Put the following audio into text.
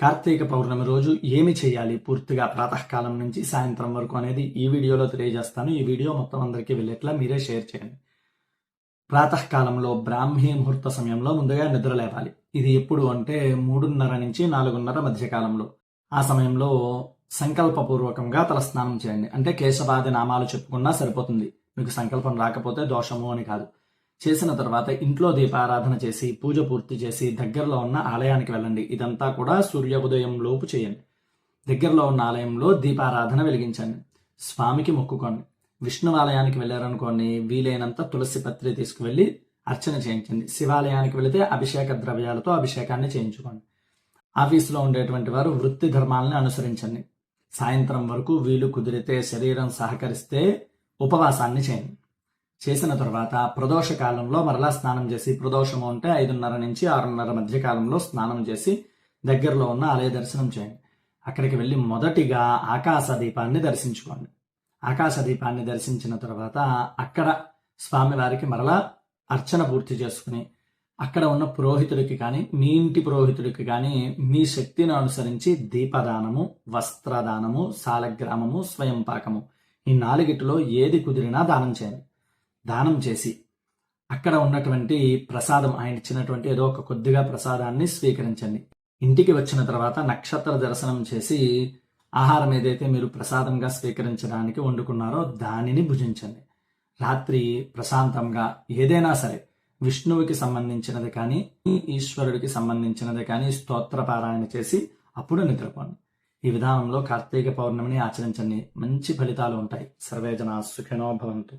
కార్తీక పౌర్ణమి రోజు ఏమి చేయాలి? పూర్తిగా ప్రాతకాలం నుంచి సాయంత్రం వరకు అనేది ఈ వీడియోలో తెలియజేస్తాను. ఈ వీడియో మొత్తం అందరికీ వెళ్ళేట్లా మీరే షేర్ చేయండి. ప్రాతకాలంలో బ్రాహ్మీ ముహూర్త సమయంలో ముందుగా నిద్ర లేవాలి ఇది ఎప్పుడు అంటే మూడున్నర నుంచి నాలుగున్నర మధ్యకాలంలో. ఆ సమయంలో సంకల్పపూర్వకంగా తలస్నానం చేయండి. అంటే కేశవాది నామాలు చెప్పుకున్నా సరిపోతుంది. మీకు సంకల్పం రాకపోతే దోషము అని కాదు. చేసిన తర్వాత ఇంట్లో దీపారాధన చేసి పూజ పూర్తి చేసి దగ్గరలో ఉన్న ఆలయానికి వెళ్ళండి. ఇదంతా కూడా సూర్య ఉదయం లోపు చేయండి. దగ్గరలో ఉన్న ఆలయంలో దీపారాధన వెలిగించండి. స్వామికి మొక్కుకోండి. విష్ణు ఆలయానికి వెళ్ళారనుకోండి వీలైనంత తులసి పత్రి తీసుకువెళ్ళి అర్చన చేయించండి. శివాలయానికి వెళితే అభిషేక ద్రవ్యాలతో అభిషేకాన్ని చేయించుకోండి. ఆఫీసులో ఉండేటువంటి వారు వృత్తి ధర్మాలను అనుసరించండి. సాయంత్రం వరకు వీలు కుదిరితే శరీరం సహకరిస్తే ఉపవాసాన్ని చేయండి. చేసిన తర్వాత ప్రదోష కాలంలో మరలా స్నానం చేసి ప్రదోషము అంటే ఐదున్నర నుంచి ఆరున్నర మధ్య కాలంలో స్నానం చేసి దగ్గరలో ఉన్న ఆలయ దర్శనం చేయండి. అక్కడికి వెళ్ళి మొదటిగా ఆకాశ దీపాన్ని దర్శించుకోండి. ఆకాశ దీపాన్ని దర్శించిన తర్వాత అక్కడ స్వామివారికి మరలా అర్చన పూర్తి చేసుకుని అక్కడ ఉన్న పురోహితుడికి కానీ మీ ఇంటి పురోహితుడికి కానీ మీ శక్తిని అనుసరించి దీపదానము వస్త్రదానము సాలగ్రామము స్వయం పాకము ఈ నాలుగిటిలో ఏది కుదిరినా దానం చేయండి. దానం చేసి అక్కడ ఉన్నటువంటి ప్రసాదం ఆయన ఇచ్చినటువంటి ఏదో ఒక కొద్దిగా ప్రసాదాన్ని స్వీకరించండి. ఇంటికి వచ్చిన తర్వాత నక్షత్ర దర్శనం చేసి ఆహారం ఏదైతే మీరు ప్రసాదంగా స్వీకరించడానికి వండుకున్నారో దానిని భుజించండి. రాత్రి ప్రశాంతంగా ఏదైనా సరే విష్ణువుకి సంబంధించినది కానీ ఈశ్వరుడికి సంబంధించినది కానీ స్తోత్ర పారాయణ చేసి అప్పుడు నిద్రపోండి. ఈ విధానంలో కార్తీక పౌర్ణమిని ఆచరించండి. మంచి ఫలితాలు ఉంటాయి. సర్వేజన సుఖినో భవంతు.